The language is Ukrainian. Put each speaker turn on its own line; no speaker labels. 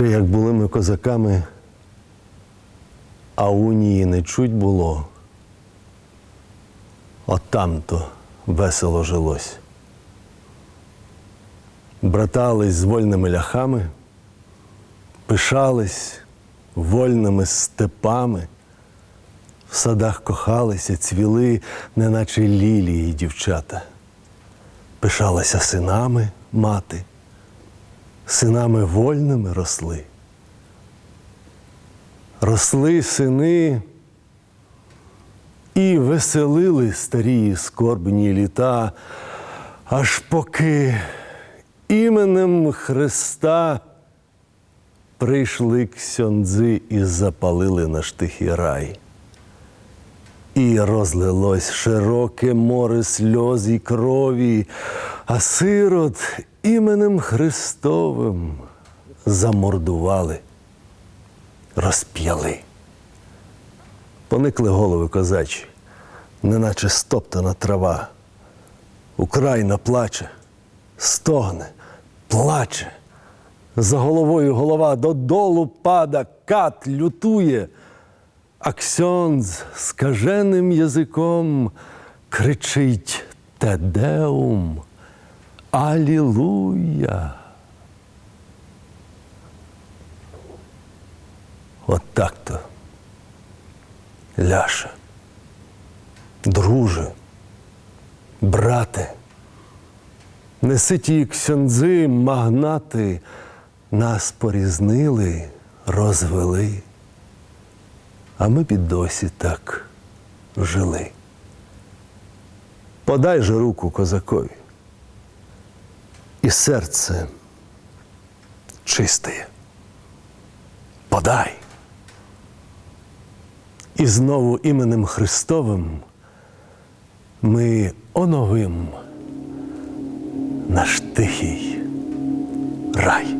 Ще як були ми козаками, а унії не чуть було. От там-то весело жилось. Братались з вольними ляхами, пишались вольними степами, в садах кохалися, цвіли, неначе лілії дівчата. Пишалася синами мати, синами вольними росли. Росли сини і веселили старі скорбні літа, аж поки іменем Христа прийшли ксьондзи і запалили наш тихий рай. І розлилось широке море сльоз і крові, а сирот іменем Христовим замордували, розп'яли. Поникли голови козачі, неначе стоптана трава. Україна плаче, стогне, плаче. За головою голова додолу пада, кат лютує. А Ксьондз скаженим язиком кричить Тедеум, Алілуя. От так-то. Ляша, друже, брате, неси ті ксьондзи, магнати, нас порізнили, розвели а ми б досі так жили. Подай же руку козакові, і серце чисте. Подай. І знову іменем Христовим ми оновим наш тихий рай.